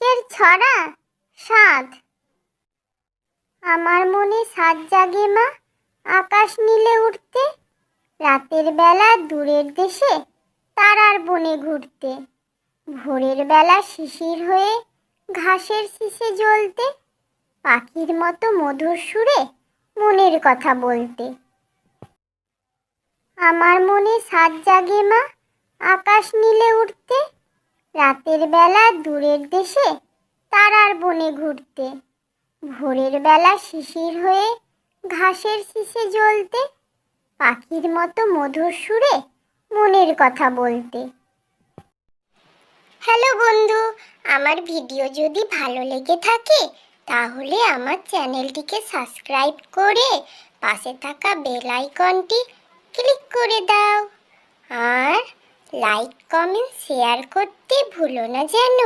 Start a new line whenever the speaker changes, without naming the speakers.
আজকের ছড়া? সাধ আমার মনে সাধ জাগে মা, আকাশ নীলে উঠতে রাতের বেলা দূরের দেশে তারার বনে ঘুরতে। ভোরের বেলা শিশির হয়ে ঘাসের শিশে জ্বলতে, পাখির মতো মধুর সুরে মনের কথা বলতে। আমার মনে সাত জাগে মা, আকাশ নীলে রাতের বেলা দূরের দেশে তারার বনে ঘুরতে। ভোরের বেলা শিশির হয়ে ঘাসের শীষে জ্বলতে, পাখির মতো মধুর সুরে মনের কথা বলতে। হ্যালো বন্ধু, আমার ভিডিও যদি ভালো লেগে থাকে, তাহলে আমার চ্যানেলটিকে সাবস্ক্রাইব করে পাশে থাকা বেল আইকনটি ক্লিক করে দাও। আর লাইক কমেন্ট শেয়ার করতে ভুলো না যেন।